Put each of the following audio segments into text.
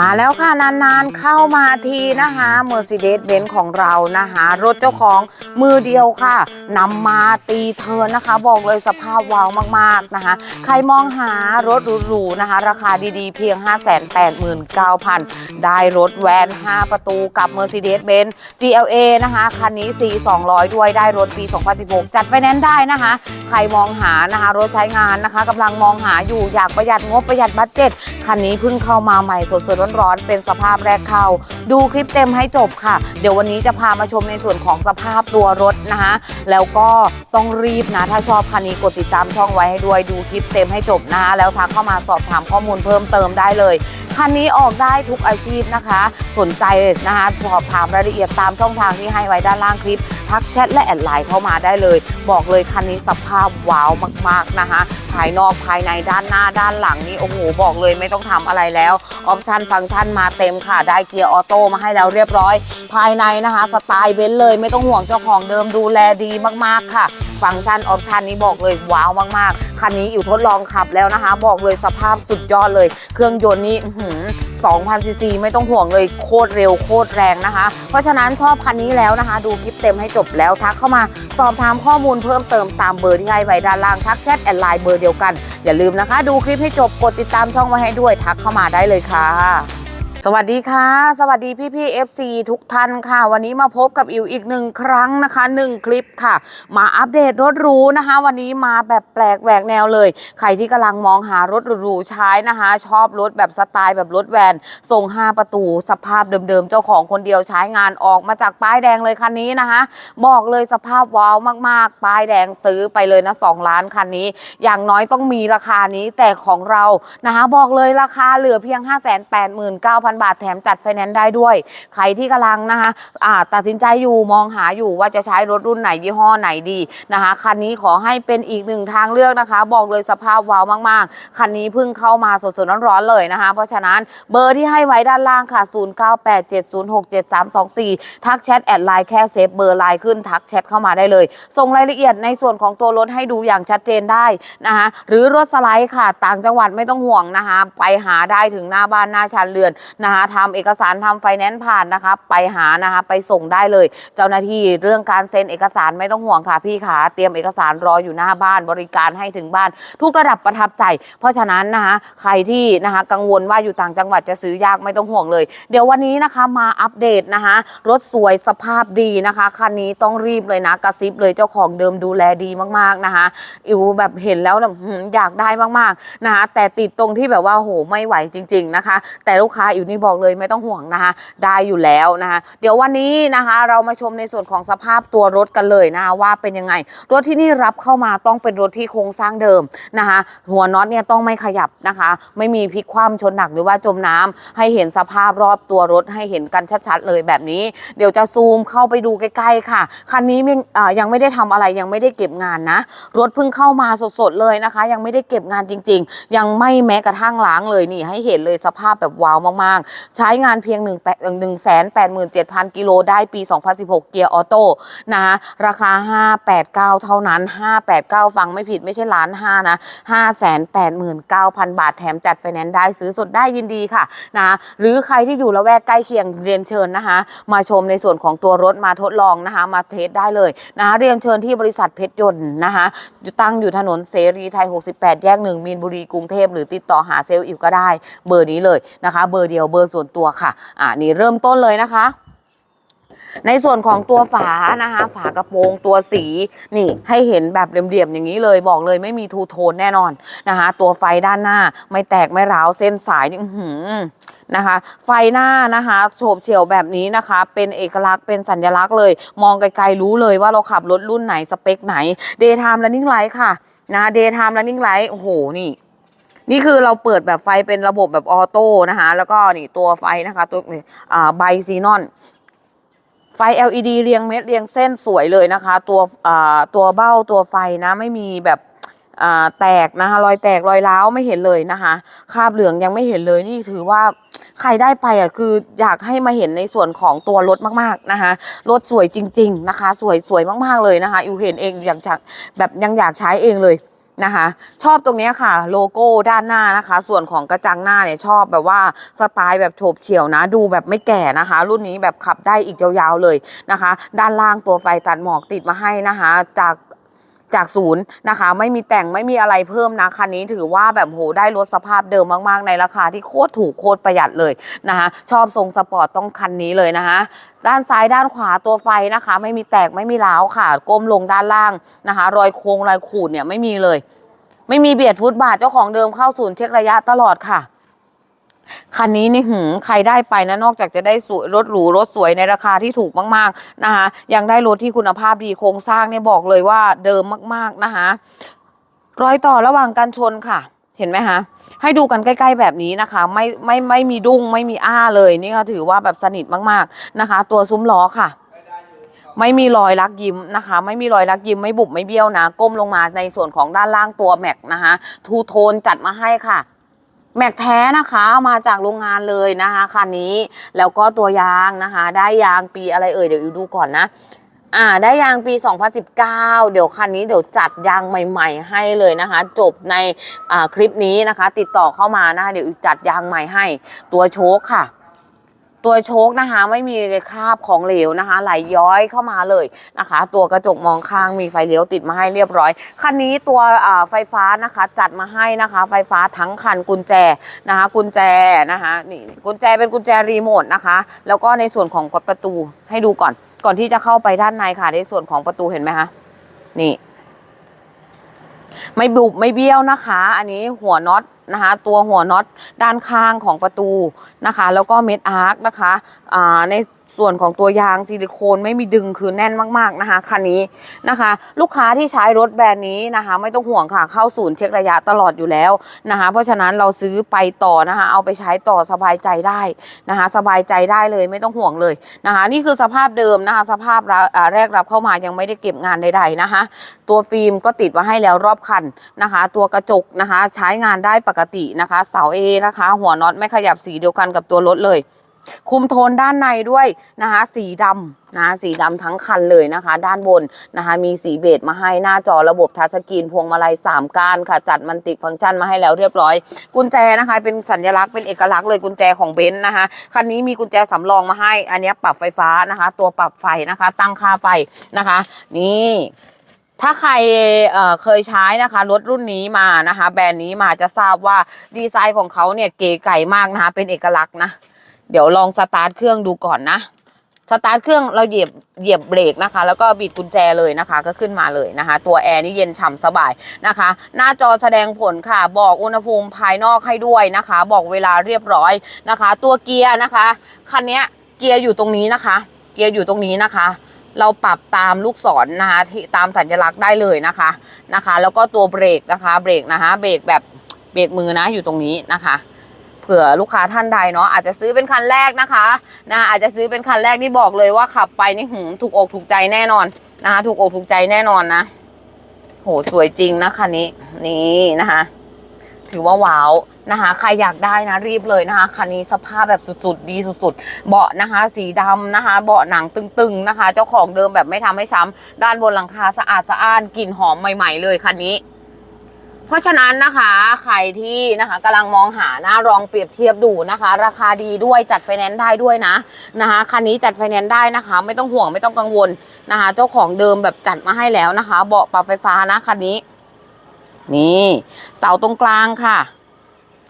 มาแล้วค่ะ นานๆเข้ามาทีนะคะ Mercedes-Benz ของเรานะคะ รถเจ้าของมือเดียวค่ะนำมาตีเทินนะคะ บอกเลยสภาพว้าวมากๆนะคะ ใครมองหารถหรูๆนะคะ ราคาดีๆ เพียง 589,000 ได้รถแวน5 ประตูกับ Mercedes-Benz GLA นะคะ คันนี้ C 200 ด้วยได้รถปี 2016 จัดไฟแนนซ์ได้นะคะ ใครมองหานะคะ รถใช้งานนะคะกำลังมองหาอยู่อยากประหยัดงบประหยัดบัตเจ็ตคันนี้เพิ่งเข้ามาใหม่สดๆร้อนๆเป็นสภาพแรกเข้า ดูคลิปเต็มให้จบค่ะ เดี๋ยววันนี้จะพามาชมในส่วนของสภาพตัวรถนะคะแล้วก็ต้องรีบนะถ้าชอบคันนี้กดติดตามช่องไว้ให้ด้วยดูคลิปเต็มให้จบนะคะแล้วทักเข้ามาสอบถามข้อมูลเพิ่มเติมได้เลยคันนี้ออกได้ทุกอาชีพนะคะ สนใจนะคะสอบถามรายละเอียดตามช่องทางที่ให้ไว้ด้านล่างคลิป ทักแชทและแอดไลน์เข้ามาได้เลย บอกเลยคันนี้สภาพว้าวมากๆนะคะ ภายนอกภายในด้านหน้าด้านหลังนี่โอ้โหบอกเลยไม่ต้องทำอะไรแล้วออปชันฟังก์ชันมาเต็มค่ะ ได้เกียร์ออโต้มาให้แล้วเรียบร้อย ภายในนะคะ สไตล์เบนซ์เลยไม่ต้องห่วงเจ้าของเดิมดูแลดีมากๆค่ะ ฟังก์ชันออปชันนี้บอกเลยว้าวมากๆคันนี้อยู่ทดลองขับแล้วนะคะ บอกเลยสภาพสุดยอดเลย เครื่องยนต์นี้ 2,000ซีซีไม่ต้องห่วงเลยโคตรเร็วโคตรแรงนะคะ เพราะฉะนั้นชอบคันนี้แล้วนะคะ ดูคลิปเต็มให้จบแล้วทักเข้ามาสอบถามข้อมูลเพิ่มเติมตามเบอร์ที่ให้ไว้ด้านล่างทักแชทแอดไลน์เบอร์เดียวกัน อย่าลืมนะคะ ดูคลิปให้จบกดติดตามช่องไว้ให้ด้วยทักเข้ามาได้เลยค่ะ สวัสดีค่ะ สวัสดีพี่พี่ๆ FC ทุกท่านค่ะ วันนี้มาพบกับอิวอีกหนึ่งครั้งนะคะหนึ่งคลิปค่ะ มาอัปเดตรถหรูนะคะ วันนี้มาแบบแปลกแหวกแนวเลย ใครที่กำลังมองหารถหรูใช้นะคะ ชอบรถแบบสไตล์แบบรถแวนทรง5ประตูสภาพเดิมๆ เจ้าของคนเดียวใช้งานออกมาจากป้ายแดงเลยคันนี้นะคะ บอกเลยสภาพว้าวมากๆ ป้ายแดงซื้อไปเลยนะ2ล้านคันนี้ อย่างน้อยต้องมีราคานี้แต่ของเรานะคะบอกเลยราคาเหลือเพียง5,000 บาทแถมจัดไฟแนนซ์ได้ด้วย ใครที่กำลังนะคะอ่าตัดสินใจอยู่มองหาอยู่ว่าจะใช้รถรุ่นไหนยี่ห้อไหนดีนะคะคันนี้ขอให้เป็นอีกหนึ่งทางเลือกนะคะ บอกเลยสภาพว้าวมากๆ คันนี้เพิ่งเข้ามาสดๆร้อนๆเลยนะคะ เพราะฉะนั้นเบอร์ที่ให้ไว้ด้านล่างค่ะ 0987067324 ทักแชทแอดไลน์แค่เซฟเบอร์ไลน์ขึ้นทักแชทเข้ามาได้เลย ส่งรายละเอียดในส่วนของตัวรถให้ดูอย่างชัดเจนได้นะคะหรือรถสไลด์ค่ะ ต่างจังหวัดไม่ต้องห่วงนะคะ ไปหาได้ถึงหน้าบ้านหน้าชานเรือนนะคะทำเอกสารทำไฟแนนซ์ผ่านนะคะไปหานะคะไปส่งได้เลย เจ้าหน้าที่เรื่องการเซ็นเอกสารไม่ต้องห่วงค่ะพี่ขาเตรียมเอกสารรออยู่หน้าบ้านบริการให้ถึงบ้าน ทุกระดับประทับใจ เพราะฉะนั้นนะคะใครที่นะคะกังวลว่าอยู่ต่างจังหวัดจะซื้อยากไม่ต้องห่วงเลย เดี๋ยววันนี้นะคะมาอัปเดตนะคะรถสวยสภาพดีนะคะคันนี้ต้องรีบเลยนะกระซิบเลยเจ้าของเดิมดูแลดีมากๆนะคะอิวแบบเห็นแล้วแบบอยากได้มากๆนะคะแต่ติดตรงที่แบบว่าโหไม่ไหวจริง ๆนะคะ แต่ลูกค้าอิวนี่บอกเลยไม่ต้องห่วงนะคะ ได้อยู่แล้วนะคะ เดี๋ยววันนี้นะคะ เรามาชมในส่วนของสภาพตัวรถกันเลยนะคะว่าเป็นยังไง รถที่นี่รับเข้ามาต้องเป็นรถที่โครงสร้างเดิมนะคะ หัวน็อตเนี่ยต้องไม่ขยับนะคะ ไม่มีพลิกคว่ำชนหนักหรือว่าจมน้ำให้เห็นสภาพรอบตัวรถให้เห็นกันชัดๆเลยแบบนี้ เดี๋ยวจะซูมเข้าไปดูใกล้ๆค่ะคันนี้ยังยังไม่ได้ทำอะไรยังไม่ได้เก็บงานนะ รถเพิ่งเข้ามาสดๆเลยนะคะ ยังไม่ได้เก็บงานจริง ๆ ยังไม่แม้กระทั่งล้างเลยนี่ให้เห็นเลยสภาพแบบว้าวมากๆใช้งานเพียง1 1 8 7 0 0 กิโลได้ปี 2016 เกียร์ออโต้นะคะราคา 589 เท่านั้น 589 ฟังไม่ผิดไม่ใช่ล้านห้านะ 589,000 บาทแถมจัดไฟแนนซ์ได้ซื้อสดได้ยินดีค่ะนะหรือใครที่อยู่ละแวกใกล้เคียงเรียนเชิญนะคะมาชมในส่วนของตัวรถมาทดลองนะคะมาเทสได้เลยนะคะเรียนเชิญที่บริษัทเพชรยนต์นะคะตั้งอยู่ถนนเสรีไทย 68 แยกหนึ่งมีนบุรีกรุงเทพหรือติดต่อหาเซลล์อิวก็ได้ เบอร์นี้เลยนะคะ เบอร์เดียวเบอร์ส่วนตัวค่ะ อ่านี่เริ่มต้นเลยนะคะ ในส่วนของตัวฝานะคะ ฝากระโปรงตัวสีนี่ให้เห็นแบบเหลี่ยมๆอย่างนี้เลยบอกเลยไม่มีทูโทนแน่นอนนะคะ ตัวไฟด้านหน้าไม่แตกไม่ร้าวเส้นสายนี่หือนะคะไฟหน้านะคะโฉบเฉี่ยวแบบนี้นะคะ เป็นเอกลักษณ์เป็นสัญลักษณ์เลย มองไกลๆรู้เลยว่าเราขับรถรุ่นไหนสเปคไหน Daytime Running Light ค่ะนะ Daytime Running Light โอ้โหนี่ นี่คือเราเปิดแบบไฟเป็นระบบแบบออโต้นะคะแล้วก็นี่ตัวไฟนะคะตัวอ่าไบซีนอนไฟ LED เรียงเม็ดเรียงเส้นสวยเลยนะคะ ตัวตัวเบ้าตัวไฟนะไม่มีแบบแตกนะคะรอยแตกรอยร้าวไม่เห็นเลยนะคะคราบเหลืองยังไม่เห็นเลยนี่ถือว่าใครได้ไปอะคืออยากให้มาเห็นในส่วนของตัวรถมากๆนะคะรถสวยจริง ๆนะคะ สวยสวยมากๆเลยนะคะอิวเห็นเองอยากแบบยังอยากใช้เองเลย นะคะ ชอบตรงนี้ค่ะ โลโก้ด้านหน้านะคะ ส่วนของกระจังหน้าเนี่ยชอบแบบว่าสไตล์แบบโฉบเฉี่ยวนะ ดูแบบไม่แก่นะคะ รุ่นนี้แบบขับได้อีกยาวๆเลยนะคะ ด้านล่างตัวไฟตัดหมอกติดมาให้นะคะ จาก จากศูนย์นะคะ ไม่มีแต่งไม่มีอะไรเพิ่มนะคันนี้ถือว่าแบบโหได้รถสภาพเดิมมาก ๆ ในราคาที่โคตรถูกโคตรประหยัดเลยนะคะชอบทรงสปอร์ตต้องคันนี้เลยนะคะด้านซ้ายด้านขวาตัวไฟนะคะ ไม่มีแตกไม่มีร้าวค่ะก้มลงด้านล่างนะคะ รอยโค้งรอยขูดเนี่ยไม่มีเลย ไม่มีเบียดฟุตบาทเจ้าของเดิมเข้าศูนย์เช็คระยะตลอดค่ะ คันนี้นี่หืมใครได้ไปนะนอกจากจะได้สวยรถหรูรถสวยในราคาที่ถูกมากๆนะคะยังได้รถที่คุณภาพดีโครงสร้างเนี่ยบอกเลยว่าเดิมมากๆนะคะรอยต่อระหว่างการชนค่ะ เห็นไหมคะให้ดูกันใกล้ ๆ แบบนี้นะคะ ไม่ไม่ไม่มีดุ้งไม่มีอ้าเลยนี่ก็ถือว่าแบบสนิทมากๆนะคะ ตัวซุ้มล้อค่ะไม่มีรอยลักยิ้มนะคะ ไม่มีรอยลักยิ้มไม่บุบไม่เบี้ยวนะ ก้มลงมาในส่วนของด้านล่างตัวแม็กนะคะ ทูโทนจัดมาให้ค่ะ แม็กแท้นะคะมาจากโรงงานเลยนะคะคันนี้แล้วก็ตัวยางนะคะ ได้ยางปีอะไรเอ่ยเดี๋ยวดูก่อนนะอ่าได้ยางปี 2019 เดี๋ยวคันนี้เดี๋ยวจัดยางใหม่ ๆ ให้เลยนะคะ จบในอ่าคลิปนี้นะคะ ติดต่อเข้ามานะคะเดี๋ยวจัดยางใหม่ให้ตัวโชคค่ะ ตัวโชคนะคะ ไม่มีคราบของเหลวนะคะ ไหลย้อยเข้ามาเลยนะคะ ตัวกระจกมองข้างมีไฟเลี้ยวติดมาให้เรียบร้อย คันนี้ตัวไฟฟ้านะคะจัดมาให้นะคะ ไฟฟ้าทั้งคันกุญแจนะคะ กุญแจนะคะนี่กุญแจเป็นกุญแจรีโมทนะคะ แล้วก็ในส่วนของกดประตูให้ดูก่อน ก่อนที่จะเข้าไปด้านในค่ะ ในส่วนของประตูเห็นไหมคะนี่ ไม่บุบไม่เบี้ยวนะคะ อันนี้หัวน็อตนะคะตัวหัวน็อตด้านข้างของประตูนะคะ แล้วก็เม็ดอาร์คนะคะในส่วนของตัวยางซิลิโคนไม่มีดึงคือแน่นมากๆนะคะคันนี้นะคะ ลูกค้าที่ใช้รถแบรนด์นี้นะคะ ไม่ต้องห่วงค่ะเข้าศูนย์เช็คระยะตลอดอยู่แล้วนะคะ เพราะฉะนั้นเราซื้อไปต่อนะคะ เอาไปใช้ต่อสบายใจได้นะคะ สบายใจได้เลยไม่ต้องห่วงเลยนะคะ นี่คือสภาพเดิมนะคะ สภาพแรกรับเข้ามายังไม่ได้เก็บงานใด ๆนะคะ ตัวฟิล์มก็ติดมาให้แล้วรอบคันนะคะ ตัวกระจกนะคะ ใช้งานได้ปกตินะคะ เสาเอนะคะ หัวน็อตไม่ขยับสีเดียวกันกับตัวรถเลย คุมโทนด้านในด้วยนะคะ สีดำนะะสีดำทั้งคันเลยนะคะ ด้านบนนะคะ มีสีเบจมาให้หน้าจอระบบทัชสกรีนพวงมาลัย3ก้านค่ะ จัดมันติฟังก์ชันมาให้แล้วเรียบร้อย กุญแจนะคะ เป็นสัญลักษณ์เป็นเอกลักษณ์เลยกุญแจของเบนซ์นะคะคันนี้มีกุญแจสำรองมาให้ อันนี้ปรับไฟฟ้านะคะ ตัวปรับไฟนะคะ ตั้งค่าไฟนะคะ นี่ ถ้าใครเเคยใช้นะคะรถรุ่นนี้มานะคะ แบรนด์นี้มาจะทราบว่าดีไซน์ของเขาเนี่ยเก๋ไก่มากนะคะ เป็นเอกลักษณ์นะ เดี๋ยวลองสตาร์ทเครื่องดูก่อนนะสตาร์ทเครื่องเราเหยียบเหยียบเบรกนะคะ แล้วก็บิดกุญแจเลยนะคะก็ขึ้นมาเลยนะคะ ตัวแอร์นี่เย็นฉ่ำสบายนะคะ หน้าจอแสดงผลค่ะ บอกอุณหภูมิภายนอกให้ด้วยนะคะ บอกเวลาเรียบร้อยนะคะ ตัวเกียร์นะคะคันนี้เกียร์อยู่ตรงนี้นะคะ เกียร์อยู่ตรงนี้นะคะ เราปรับตามลูกศรนะคะที่ตามสัญลักษณ์ได้เลยนะคะนะคะ แล้วก็ตัวเบรกนะคะเบรกนะคะเบรกแบบเบรกมือนะอยู่ตรงนี้นะคะเผื่อลูกค้าท่านใดเนาะอาจจะซื้อเป็นคันแรกนะคะนะอาจจะซื้อเป็นคันแรกนี่บอกเลยว่าขับไปนี่หืมถูกอกถูกใจแน่นอนนะคะ ถูกอกถูกใจแน่นอนนะโหสวยจริงนะคันนี้นี่นะคะ ถือว่าว้าว นะคะใครอยากได้นะรีบเลยนะคะคันนี้สภาพแบบสุดๆ ดีสุดๆ เบาะนะคะ สีดำนะคะ เบาะหนังตึงๆนะคะ เจ้าของเดิมแบบไม่ทำให้ช้ำด้านบนหลังคาสะอาดสะอ้านกลิ่นหอมใหม่ ๆ เลยคันนี้เพราะฉะนั้นนะคะใครที่นะคะกำลังมองหานะลองเปรียบเทียบดูนะคะ ราคาดีด้วยจัดไฟแนนซ์ได้ด้วยนะนะคะคันนี้จัดไฟแนนซ์ได้นะคะ ไม่ต้องห่วงไม่ต้องกังวลนะคะ เจ้าของเดิมแบบจัดมาให้แล้วนะคะ เบาะปรับไฟฟ้านะคันนี้ นี่เสาตรงกลางค่ะ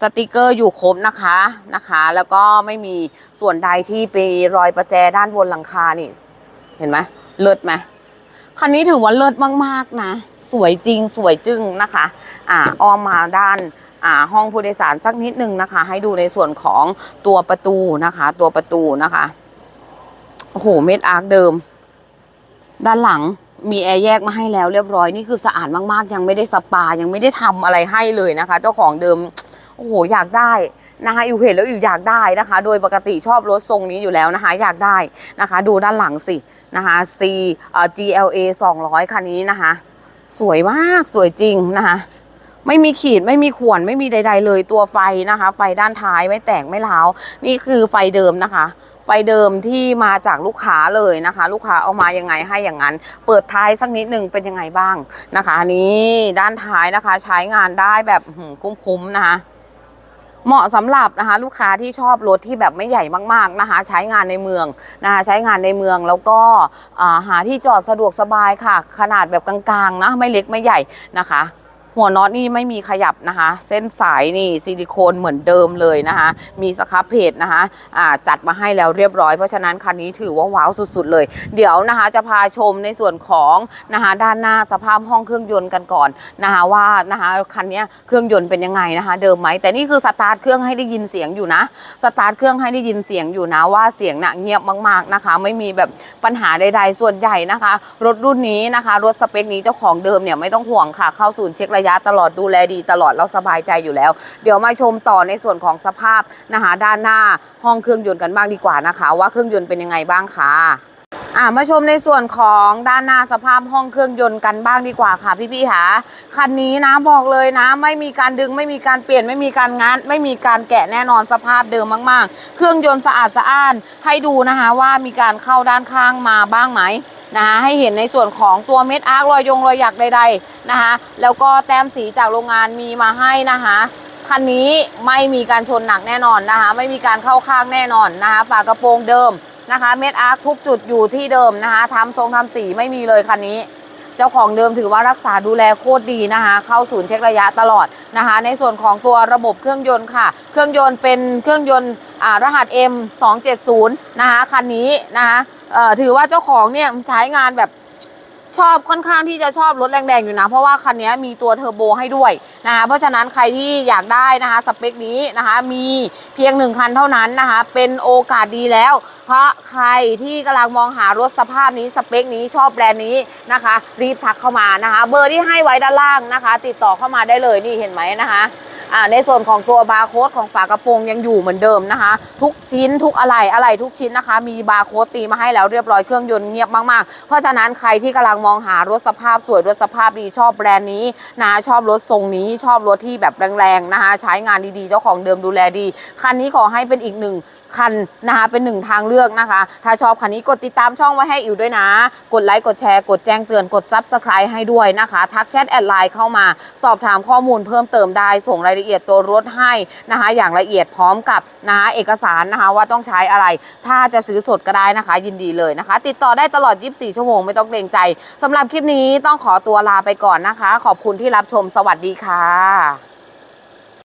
สติกเกอร์อยู่ครบนะคะนะคะ แล้วก็ไม่มีส่วนใดที่ไปรอยประแจด้านบนหลังคานี่ เห็นไหมเลิศไหมคันนี้ถือว่าเลิศมากๆนะ สวยจริงสวยจึ้งนะคะ อ่าอ้อมมาด้านอ่าห้องผู้โดยสารสักนิดนึงนะคะ ให้ดูในส่วนของตัวประตูนะคะ ตัวประตูนะคะโอ้โหเม็ดอาร์คเดิม ด้านหลังมีแอร์แยกมาให้แล้วเรียบร้อยนี่คือสะอาดมากๆ ยังไม่ได้สปายังไม่ได้ทำอะไรให้เลยนะคะ เจ้าของเดิม โอ้โหอยากได้นะคะอยู่เห็นแล้วอยู่อยากได้นะคะ โดยปกติชอบรถทรงนี้อยู่แล้วนะคะ อยากได้นะคะ ดูด้านหลังสินะคะ C เอ่อ GLA 200 คันนี้นะคะ สวยมากสวยจริงนะคะไม่มีขีดไม่มีข่วนไม่มีใด ๆ เลยตัวไฟนะคะ ไฟด้านท้ายไม่แตกไม่ร้าวนี่คือไฟเดิมนะคะ ไฟเดิมที่มาจากลูกค้าเลยนะคะ ลูกค้าเอามายังไงให้อย่างนั้น เปิดท้ายสักนิดหนึ่งเป็นยังไงบ้างนะคะนี้ด้านท้ายนะคะ ใช้งานได้แบบคุ้มๆนะคะ เหมาะสำหรับนะคะลูกค้าที่ชอบรถที่แบบไม่ใหญ่มากๆนะคะ ใช้งานในเมืองนะคะใช้งานในเมืองแล้วก็าหาที่จอดสะดวกสบายค่ะ ขนาดแบบกลางๆนะไม่เล็กไม่ใหญ่นะคะ หัวน็อตนี่ไม่มีขยับนะคะ เส้นสายนี่ซิลิโคนเหมือนเดิมเลยนะคะ มีสครับเพจนะคะอ่าจัดมาให้แล้วเรียบร้อย เพราะฉะนั้นคันนี้ถือว่าว้าวสุดๆเลย เดี๋ยวนะคะจะพาชมในส่วนของนะคะด้านหน้าสภาพห้องเครื่องยนต์กันก่อนนะคะว่านะคะคันนี้เครื่องยนต์เป็นยังไงนะคะ เดิมไหมแต่นี่คือสตาร์ทเครื่องให้ได้ยินเสียงอยู่นะสตาร์ทเครื่องให้ได้ยินเสียงอยู่นะว่าเสียงน่ะเงียบมากๆนะคะ ไม่มีแบบปัญหาใดๆส่วนใหญ่นะคะ รถรุ่นนี้นะคะ รถสเปคนี้เจ้าของเดิมเนี่ยไม่ต้องห่วงค่ะเข้าศูนย์เช็คระยะตลอดดูแลดีตลอดเราสบายใจอยู่แล้ว เดี๋ยวมาชมต่อในส่วนของสภาพนะคะด้านหน้าห้องเครื่องยนต์กันบ้างดีกว่านะคะ ว่าเครื่องยนต์เป็นยังไงบ้างค่ะอ่ามาชมในส่วนของด้านหน้าสภาพห้องเครื่องยนต์กันบ้างดีกว่าค่ะพี่ๆค่ะคันนี้นะบอกเลยนะ ไม่มีการดึงไม่มีการเปลี่ยนไม่มีการงัดไม่มีการแกะแน่นอนสภาพเดิมมาก ๆ เครื่องยนต์สะอาดสะอ้านให้ดูนะคะว่ามีการเข้าด้านข้างมาบ้างไหม นะคะให้เห็นในส่วนของตัวเม็ดอาร์ครอยยงรอยหยักใดๆนะคะแล้วก็แต้มสีจากโรงงานมีมาให้นะคะคันนี้ไม่มีการชนหนักแน่นอนนะคะ ไม่มีการเข้าข้างแน่นอนนะคะ ฝากระโปรงเดิมนะคะ เม็ดอาร์คทุกจุดอยู่ที่เดิมนะคะทำทรงทำสีไม่มีเลยคันนี้ เจ้าของเดิมถือว่ารักษาดูแลโคตรดีนะคะ เข้าศูนย์เช็คระยะตลอดนะคะ ในส่วนของตัวระบบเครื่องยนต์ค่ะ เครื่องยนต์เป็นเครื่องยนต์อ่ารหัส M 270นะคะคันนี้นะคะ ถือว่าเจ้าของเนี่ยใช้งานแบบชอบค่อนข้างที่จะชอบรถแรงๆอยู่นะ เพราะว่าคันนี้มีตัวเทอร์โบให้ด้วยนะคะเพราะฉะนั้นใครที่อยากได้นะคะสเปคนี้นะคะมีเพียงหนึ่งคันเท่านั้นนะคะเป็นโอกาสดีแล้ว เพราะใครที่กำลังมองหารถสภาพนี้สเปคนี้ชอบแบรนด์นี้นะคะ รีบทักเข้ามานะคะ เบอร์ที่ให้ไว้ด้านล่างนะคะ ติดต่อเข้ามาได้เลยนี่เห็นไหมนะคะ อ่าในส่วนของตัวบาร์โค้ดของฝากระโปรงยังอยู่เหมือนเดิมนะคะ ทุกชิ้นทุกอะไรอะไรทุกชิ้นนะคะ มีบาร์โค้ดตีมาให้แล้วเรียบร้อยเครื่องยนต์เงียบมากๆ เพราะฉะนั้นใครที่กำลังมองหารถสภาพสวยรถสภาพดีชอบแบรนด์นี้นะชอบรถทรงนี้ชอบรถที่แบบแรงๆนะคะ ใช้งานดีๆ เจ้าของเดิมดูแลดี คันนี้ขอให้เป็นอีกหนึ่ง คันนะคะเป็นหนึ่งทางเลือกนะคะ ถ้าชอบคันนี้กดติดตามช่องไว้ให้อิวด้วยนะ กดไลค์กดแชร์กดแจ้งเตือนกดซับสไคร b e ให้ด้วยนะคะ ทักแชทแอดไลน์เข้ามาสอบถามข้อมูลเพิ่มเติมได้ส่งรายละเอียดตัวรถให้นะคะอย่างละเอียดพร้อมกับนะคะเอกสารนะคะว่าต้องใช้อะไร ถ้าจะซื้อสดก็ได้นะคะ ยินดีเลยนะคะ ติดต่อได้ตลอด 24 ชั่วโมงไม่ต้องเกรงใจสำหรับคลิปนี้ต้องขอตัวลาไปก่อนนะคะ ขอบคุณที่รับชมสวัสดีค่ะ